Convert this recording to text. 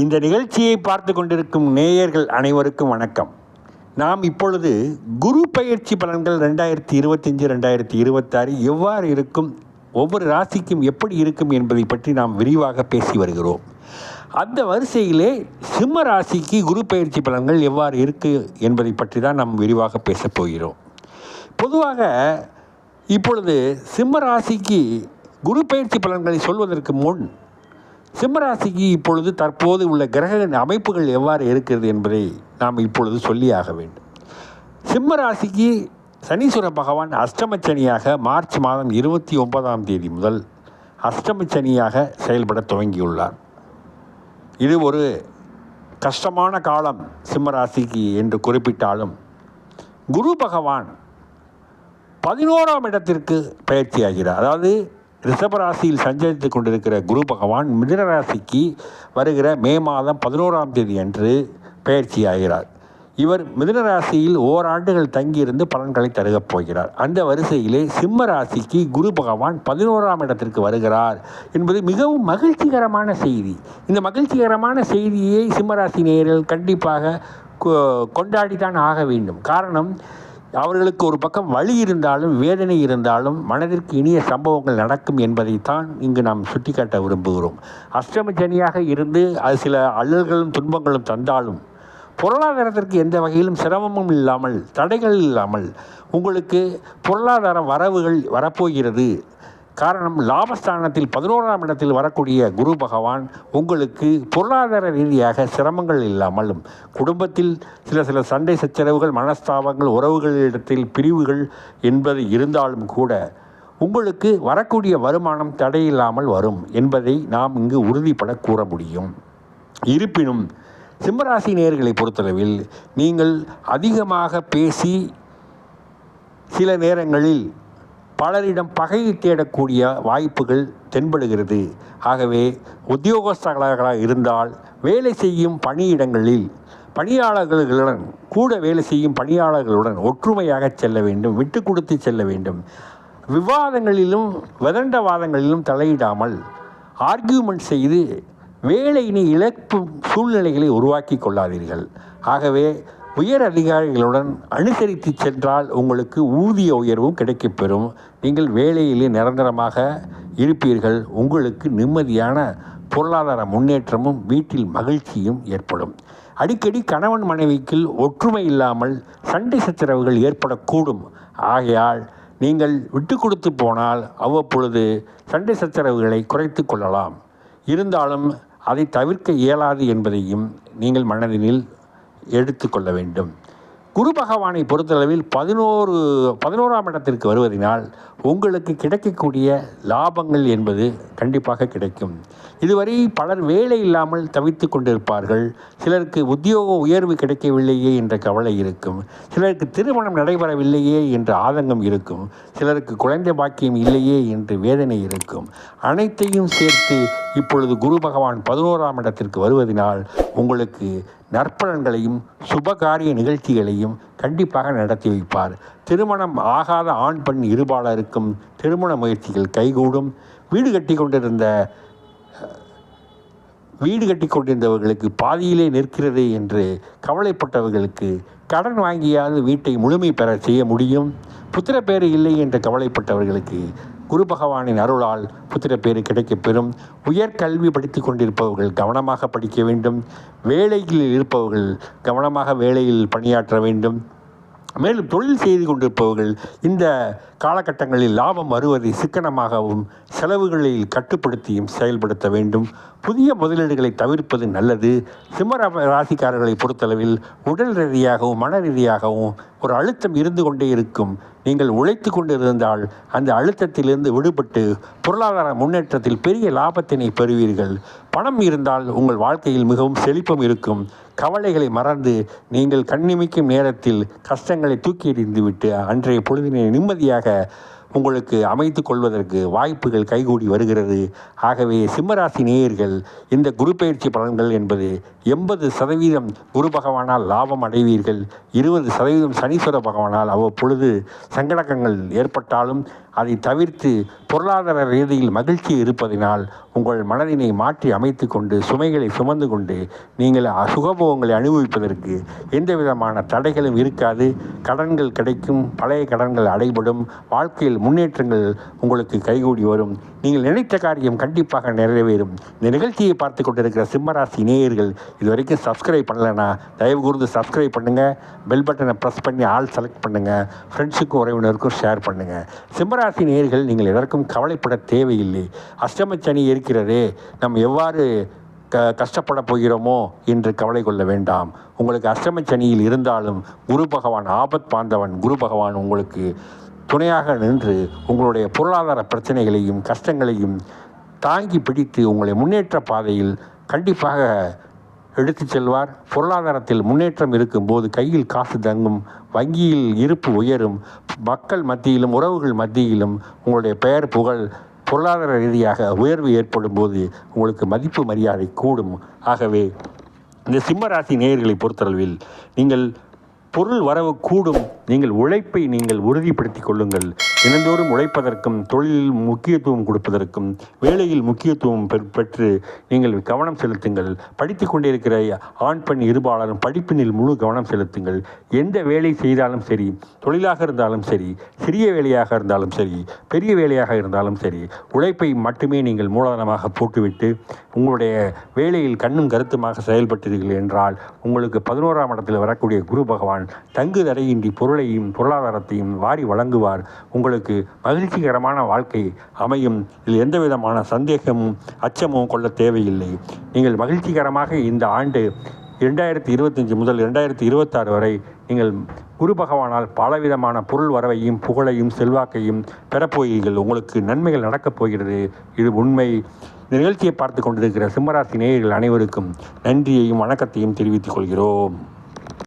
இந்த நிகழ்ச்சியை பார்த்து கொண்டிருக்கும் நேயர்கள் அனைவருக்கும் வணக்கம். நாம் இப்பொழுது குரு பயிற்சி பலன்கள் ரெண்டாயிரத்தி இருபத்தஞ்சி ரெண்டாயிரத்தி இருபத்தாறு எவ்வாறு இருக்கும் ஒவ்வொரு ராசிக்கும் எப்படி இருக்கும் என்பதை பற்றி நாம் விரிவாக பேசி வருகிறோம். அந்த வரிசையிலே சிம்ம ராசிக்கு குரு பயிற்சி பலன்கள் எவ்வாறு இருக்கு என்பதை பற்றி தான் நாம் விரிவாக பேசப் போகிறோம். பொதுவாக இப்பொழுது சிம்ம ராசிக்கு குரு பயிற்சி பலன்களை சொல்வதற்கு முன் சிம்மராசிக்கு இப்பொழுது தற்போது உள்ள கிரக அமைப்புகள் எவ்வாறு இருக்கிறது என்பதை நாம் இப்பொழுது சொல்லியாக வேண்டும். சிம்மராசிக்கு சனீஸ்வர பகவான் அஷ்டமச்சனியாக மார்ச் மாதம் இருபத்தி ஒன்பதாம் தேதி முதல் அஷ்டமச்சனியாக செயல்பட துவங்கியுள்ளார். இது ஒரு கஷ்டமான காலம் சிம்மராசிக்கு என்று குறிப்பிட்டாலும் குரு பகவான் பதினோராம் இடத்திற்கு பயிற்சியாகிறார். அதாவது ரிஷபராசியில் சஞ்சரித்து கொண்டிருக்கிற குரு பகவான் மிதுன ராசிக்கு வருகிற மே மாதம் பதினோராம் தேதி அன்று பயிற்சியாகிறார் இவர் மிதுன ராசியில் ஓராண்டுகள் தங்கியிருந்து பலன்களை தருகப் போகிறார். அந்த வரிசையிலே சிம்ம ராசிக்கு குரு பகவான் பதினோராம் இடத்திற்கு வருகிறார் என்பது மிகவும் மகிழ்ச்சிகரமான செய்தி. இந்த மகிழ்ச்சிகரமான செய்தியை சிம்மராசி நேயர்கள் கண்டிப்பாக கொ- கொண்டாடித்தான் ஆக வேண்டும். காரணம் அவர்களுக்கு ஒரு பக்கம் வலி இருந்தாலும் வேதனை இருந்தாலும் மனதிற்கு இனிய சம்பவங்கள் நடக்கும் என்பதைத்தான் இங்கு நாம் சுட்டிக்காட்ட விரும்புகிறோம். அஷ்டமஜனியாக இருந்து அது சில அல்லல்களும் துன்பங்களும் தந்தாலும் பொருளாதாரத்திற்கு எந்த வகையிலும் சிரமமும் இல்லாமல் தடைகள் இல்லாமல் உங்களுக்கு பொருளாதார வரவுகள் வரப்போகிறது. காரணம் லாபஸ்தானத்தில் பதினோராம் இடத்தில் வரக்கூடிய குரு பகவான் உங்களுக்கு பொருளாதார ரீதியாக சிரமங்கள் இல்லாமலும் குடும்பத்தில் சில சில சண்டை சச்சரவுகள் மனஸ்தாபங்கள் உறவுகளிடத்தில் பிரிவுகள் என்பது இருந்தாலும் கூட உங்களுக்கு வரக்கூடிய வருமானம் தடையில்லாமல் வரும் என்பதை நாம் இங்கு உறுதிப்பட கூற முடியும். இருப்பினும் சிம்மராசி நேர்களை பொறுத்தளவில் நீங்கள் அதிகமாக பேசி சில நேரங்களில் பலரிடம் பகையை தேடக்கூடிய வாய்ப்புகள் தென்படுகிறது. ஆகவே உத்தியோகஸ்தர்களாக இருந்தால் வேலை செய்யும் பணியிடங்களில் பணியாளர்களுடன் கூட வேலை செய்யும் பணியாளர்களுடன் ஒற்றுமையாக செல்ல வேண்டும் விட்டு கொடுத்து செல்ல வேண்டும். விவாதங்களிலும் விதண்டவாதங்களிலும் தலையிடாமல் ஆர்கியூமெண்ட் செய்து வேலையினை இழக்கும் சூழ்நிலைகளை உருவாக்கி கொள்ளாதீர்கள். ஆகவே உயர் அதிகாரிகளுடன் அனுசரித்து சென்றால் உங்களுக்கு ஊதிய உயர்வும் கிடைக்கப்பெறும். நீங்கள் வேலையிலே நிரந்தரமாக இருப்பீர்கள். உங்களுக்கு நிம்மதியான பொருளாதார முன்னேற்றமும் வீட்டில் மகிழ்ச்சியும் ஏற்படும். அடிக்கடி கணவன் மனைவிக்குள் ஒற்றுமை இல்லாமல் சண்டை சச்சரவுகள் ஏற்படக்கூடும். ஆகையால் நீங்கள் விட்டு கொடுத்து போனால் அவ்வப்பொழுது சண்டை சச்சரவுகளை குறைத்து கொள்ளலாம். இருந்தாலும் அதை தவிர்க்க இயலாது என்பதையும் நீங்கள் மனதினில் எடுத்துக்கொள்ள வேண்டும். குரு பகவானை பொறுத்தளவில் பதினோரு பதினோராம் இடத்திற்கு வருவதனால் உங்களுக்கு கிடைக்கக்கூடிய லாபங்கள் என்பது கண்டிப்பாக கிடைக்கும். இதுவரை பலர் வேலை இல்லாமல் தவித்து கொண்டிருப்பார்கள். சிலருக்கு உத்தியோக உயர்வு கிடைக்கவில்லையே என்ற கவலை இருக்கும். சிலருக்கு திருமணம் நடைபெறவில்லையே என்ற ஆதங்கம் இருக்கும். சிலருக்கு குழந்தை பாக்கியம் இல்லையே என்று வேதனை இருக்கும். அனைத்தையும் சேர்த்து இப்பொழுது குரு பகவான் பதினோராம் இடத்திற்கு வருவதனால் உங்களுக்கு நற்பலன்களையும் சுபகாரிய நிகழ்ச்சிகளையும் கண்டிப்பாக நடத்தி வைப்பார். திருமணம் ஆகாத ஆண் பெண் இருபாலருக்கும் திருமண முயற்சிகள் கைகூடும். வீடு கட்டி கொண்டிருந்த வீடு கட்டி கொண்டிருந்தவர்களுக்கு பாதியிலே நிற்கிறது என்று கவலைப்பட்டவர்களுக்கு கடன் வாங்கியாவது வீட்டை முழுமை பெற செய்ய முடியும். புத்திரப்பேறு இல்லை என்று கவலைப்பட்டவர்களுக்கு குரு பகவானின் அருளால் புத்திரப்பேறு கிடைக்கப் பெறும். உயர்கல்வி படித்து கொண்டிருப்பவர்கள் கவனமாக படிக்க வேண்டும். வேலையில் இருப்பவர்கள் கவனமாக வேலையில் பணியாற்ற வேண்டும். மேலும் தொழில் செய்து கொண்டிருப்பவர்கள் இந்த காலகட்டங்களில் லாபம் வருவதை சிக்கனமாகவும் செலவுகளில் கட்டுப்படுத்தியும் செயல்படுத்த வேண்டும். புதிய முதலீடுகளை தவிர்ப்பது நல்லது. சிம்ம ராசிக்காரர்களை பொறுத்தளவில் உடல் ரீதியாகவும் மன ரீதியாகவும் ஒரு அழுத்தம் இருந்து கொண்டே இருக்கும். நீங்கள் உழைத்து கொண்டிருந்தால் அந்த அழுத்தத்திலிருந்து விடுபட்டு பொருளாதார முன்னேற்றத்தில் பெரிய லாபத்தினை பெறுவீர்கள். பணம் இருந்தால் உங்கள் வாழ்க்கையில் மிகவும் செழிப்பம் இருக்கும். கவலைகளை மறந்து நீங்கள் கண்ணிமிக்கும் நேரத்தில் கஷ்டங்களை தூக்கி எறிந்துவிட்டு அன்றைய பொழுதினை நிம்மதியாக உங்களுக்கு அமைத்து கொள்வதற்கு வாய்ப்புகள் கைகூடி வருகிறது. ஆகவே சிம்மராசி நேயர்கள் இந்த குரு பயிற்சி பலன்கள் என்பது எண்பது சதவீதம் குரு பகவானால் லாபம் அடைவீர்கள். இருபது சதவீதம் சனீஸ்வர பகவானால் அவ்வப்பொழுது சங்கடகங்கள் ஏற்பட்டாலும் அதை தவிர்த்து பொருளாதார ரீதியில் மகிழ்ச்சி இருப்பதினால் உங்கள் மனதினை மாற்றி அமைத்து கொண்டு சுமைகளை சுமந்து கொண்டு நீங்கள் சுகபோகங்களை அனுபவிப்பதற்கு எந்த விதமான தடைகளும் இருக்காது. கடன்கள் கிடைக்கும் பழைய கடன்கள் அடைபடும் வாழ்க்கையில் முன்னேற்றங்கள் உங்களுக்கு கைகூடி வரும். நீங்கள் நினைத்த காரியம் கண்டிப்பாக நிறைவேறும். இந்த நிகழ்ச்சியை பார்த்து கொண்டிருக்கிற சிம்மராசி நேயர்கள் இது வரைக்கும் சப்ஸ்கிரைப் பண்ணலைன்னா தயவு கூர்ந்து சப்ஸ்கிரைப் பண்ணுங்கள் பெல் பட்டனை ப்ரெஸ் பண்ணி ஆல் செலக்ட் பண்ணுங்கள் ஃப்ரெண்ட்ஸுக்கும் உறவினருக்கும் ஷேர் பண்ணுங்கள் சிம்மராசி நேயர்கள் நீங்கள் எதற்கும் கவலைப்பட தேவையில்லை. அஷ்டமச்சனி இருக்கிறதே நம் எவ்வாறு க கஷ்டப்பட போகிறோமோ என்று கவலை கொள்ள வேண்டாம். உங்களுக்கு அஷ்டமச்சனியில் இருந்தாலும் குரு பகவான் ஆபத் பாந்தவன் குரு பகவான் உங்களுக்கு துணையாக நின்று உங்களுடைய பொருளாதார பிரச்சனைகளையும் கஷ்டங்களையும் தாங்கி பிடித்து உங்களை முன்னேற்ற பாதையில் கண்டிப்பாக எடுத்துச் செல்வார். பொருளாதாரத்தில் முன்னேற்றம் இருக்கும்போது கையில் காசு தங்கும் வங்கியில் இருப்பு உயரும் மக்கள் மத்தியிலும் உறவுகள் மத்தியிலும் உங்களுடைய பெயர் புகழ் பொருளாதார ரீதியாக உயர்வு ஏற்படும் போது உங்களுக்கு மதிப்பு மரியாதை கூடும். ஆகவே இந்த சிம்மராசி நேயர்களை பொறுத்தளவில் நீங்கள் பொருள் வரவு கூடும் நீங்கள் உழைப்பை நீங்கள் உறுதிப்படுத்திக் கொள்ளுங்கள். தினந்தோறும் உழைப்பதற்கும் தொழிலில் முக்கியத்துவம் கொடுப்பதற்கும் வேலையில் முக்கியத்துவம் பெற்- பெற்று நீங்கள் கவனம் செலுத்துங்கள். படித்து கொண்டிருக்கிற ஆண் பெண் இருபாலரும் படிப்பினில் முழு கவனம் செலுத்துங்கள். எந்த வேலை செய்தாலும் சரி தொழிலாக இருந்தாலும் சரி சிறிய வேலையாக இருந்தாலும் சரி பெரிய வேலையாக இருந்தாலும் சரி உழைப்பை மட்டுமே நீங்கள் மூலதனமாக போட்டுவிட்டு உங்களுடைய வேலையில் கண்ணும் கருத்துமாக செயல்பட்டீர்கள் என்றால் உங்களுக்கு பதினோராம் இடத்தில் வரக்கூடிய குரு பகவான் தங்கு தடையின்றி பொருளையும் பொருளாதாரத்தையும் வாரி வழங்குவார். உங்களுக்கு மகிழ்ச்சிகரமான வாழ்க்கை அமையும். இதில் எந்த விதமான சந்தேகமும் அச்சமும் கொள்ள தேவையில்லை. நீங்கள் மகிழ்ச்சிகரமாக இந்த ஆண்டு இரண்டாயிரத்தி இருபத்தஞ்சி முதல் இரண்டாயிரத்தி இருபத்தாறு வரை நீங்கள் குரு பகவானால் பலவிதமான பொருள் வரவையும் புகழையும் செல்வாக்கையும் பெறப்போகிறீர்கள் உங்களுக்கு நன்மைகள் நடக்கப் போகிறது. இது உண்மை. இந்த நிகழ்ச்சியை பார்த்து கொண்டிருக்கிற சிம்மராசி நேயர்கள் அனைவருக்கும் நன்றியையும் வணக்கத்தையும் தெரிவித்துக் கொள்கிறோம்.